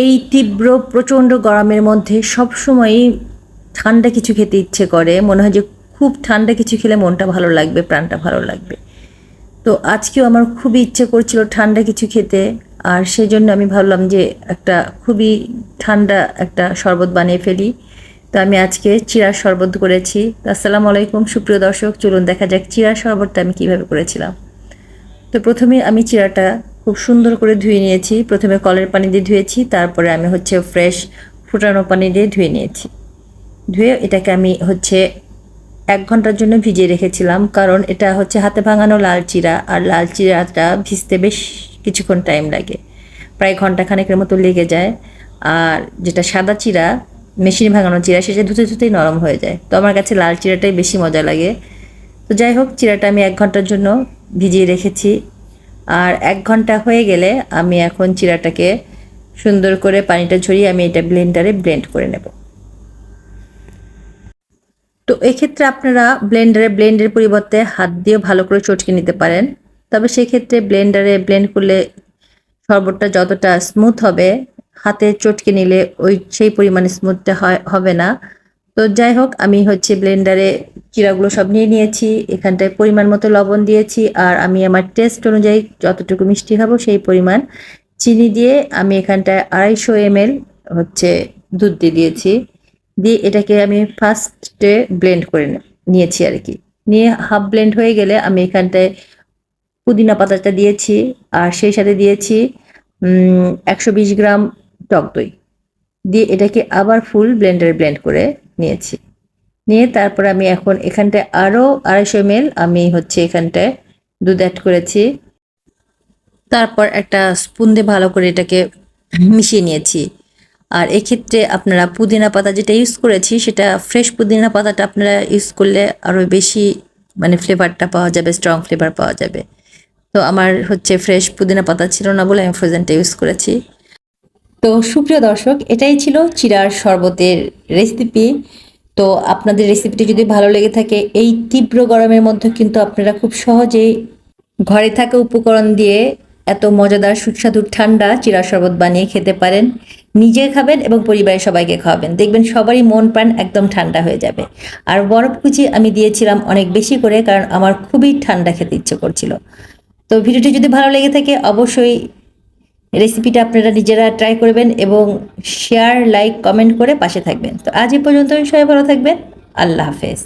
এই তীব্র, প্রচণ্ড গরমের মধ্যে সবসময়ই ঠান্ডা কিছু খেতে ইচ্ছে করে। মনে হয় যে খুব ঠান্ডা কিছু খেলে মনটা ভালো লাগবে, প্রাণটা ভালো লাগবে। তো আজকেও আমার খুবই ইচ্ছে করছিল ঠান্ডা কিছু খেতে, আর সেই জন্য আমি ভাবলাম যে একটা খুবই ঠান্ডা একটা শরবত বানিয়ে ফেলি। তো আমি আজকে চিরার শরবত করেছি। আসসালামু আলাইকুম, সুপ্রিয় দর্শক, চলুন দেখা যাক চিরার শরবতটা আমি কীভাবে করেছিলাম। তো প্রথমে আমি চিরাটা খুব সুন্দর করে ধুয়ে নিয়েছি। প্রথমে কলের পানি দিয়ে ধুয়েছি, তারপরে আমি হচ্ছে ফ্রেশ ফুটানো পানি দিয়ে ধুয়ে নিয়েছি। ধুয়ে এটাকে আমি হচ্ছে এক ঘণ্টার জন্য ভিজিয়ে রেখেছিলাম, কারণ এটা হচ্ছে হাতে ভাঙানো লাল চিরা আর লাল চিরাটা ভিজতে বেশ কিছুক্ষণ টাইম লাগে। প্রায় ঘণ্টা খানেকের মতো লেগে যায়, আর যেটা সাদা চিরা মেশিন ভাঙানো চিরা সেটা ধুতে ধুতেই নরম হয়ে যায়। তো আমার কাছে লাল চিরাটাই বেশি মজা লাগে। তো যাই হোক চিরাটা আমি এক ঘণ্টার জন্য ভিজিয়ে রেখেছি। আর এক ঘণ্টা হয়ে গেলে আমি এখন চিরাটাকে সুন্দর করে পানিটা ঝরিয়ে আমি এটা ব্লেন্ডারে ব্লেন্ড করে নেব। তো এক্ষেত্রে আপনারা ব্লেন্ডারে ব্লেন্ডের পরিবর্তে হাত দিয়েও ভালো করে চটকে নিতে পারেন। তবে সেক্ষেত্রে ব্লেন্ডারে ব্লেন্ড করলে শরবতটা যতটা স্মুথ হবে, হাতে চটকে নিলে ওই সেই পরিমাণে স্মুথটা হবে না। তো যাই হোক, আমি হচ্ছে ব্লেন্ডারে চিরাগুলো সব নিয়ে নিয়েছি, এখানটায় পরিমাণ মতো লবণ দিয়েছি, আর আমি আমার টেস্ট অনুযায়ী যতটুকু মিষ্টি খাব সেই পরিমাণ চিনি দিয়ে আমি এখানটায় আড়াইশো এম হচ্ছে দুধ দিয়ে দিয়েছি। দিয়ে এটাকে আমি ফার্স্টে ব্লেন্ড করে নিয়েছি আর কি। নিয়ে হাফ ব্লেন্ড হয়ে গেলে আমি এখানটায় পুদিনা পাতাটা দিয়েছি, আর সেই সাথে দিয়েছি একশো বিশ গ্রাম টক দই। দিয়ে এটাকে আবার ফুল ব্লেন্ডারে ব্লেন্ড করে নিয়েছি। নিয়ে তারপর আমি এখন এখানটায় আরও আড়াইশো এম আমি হচ্ছে এখানটায় দুধ অ্যাড করেছি। তারপর একটা স্পুন দিয়ে ভালো করে এটাকে মিশিয়ে নিয়েছি। আর এক্ষেত্রে আপনারা পুদিনা পাতা যেটা ইউজ করেছি, সেটা ফ্রেশ পুদিনা পাতাটা আপনারা ইউজ করলে আরও বেশি মানে ফ্লেভারটা পাওয়া যাবে স্ট্রং ফ্লেভার পাওয়া যাবে। তো আমার হচ্ছে ফ্রেশ পুদিনা পাতা ছিল না বলে আমি ফ্রোজেনটা ইউজ করেছি। তো সুপ্রিয় দর্শক, এটাই ছিল চিরার শরবতের রেসিপি তো আপনাদের রেসিপিটি যদি ভালো লেগে থাকে, এই তীব্র গরমের মধ্যে কিন্তু আপনারা খুব সহজেই ঘরে থাকা উপকরণ দিয়ে এত মজাদার, সুস্বাদু, ঠান্ডা চিরা শরবত বানিয়ে খেতে পারেন। নিজে খাবেন এবং পরিবারের সবাইকে খাওয়াবেন। দেখবেন সবারই মন প্রাণ একদম ঠান্ডা হয়ে যাবে। আর বরফ কুচি আমি দিয়েছিলাম অনেক বেশি করে, কারণ আমার খুবই ঠান্ডা খেতে ইচ্ছে করছিল। তো ভিডিওটি যদি ভালো লেগে থাকে, অবশ্যই রেসিপিটা আপনারা নিজেরা ট্রাই করবেন এবং শেয়ার লাইক কমেন্ট করে পাশে থাকবেন। তো আজ এই পর্যন্ত সবাই ভালো থাকবেন। আল্লাহ হাফেজ।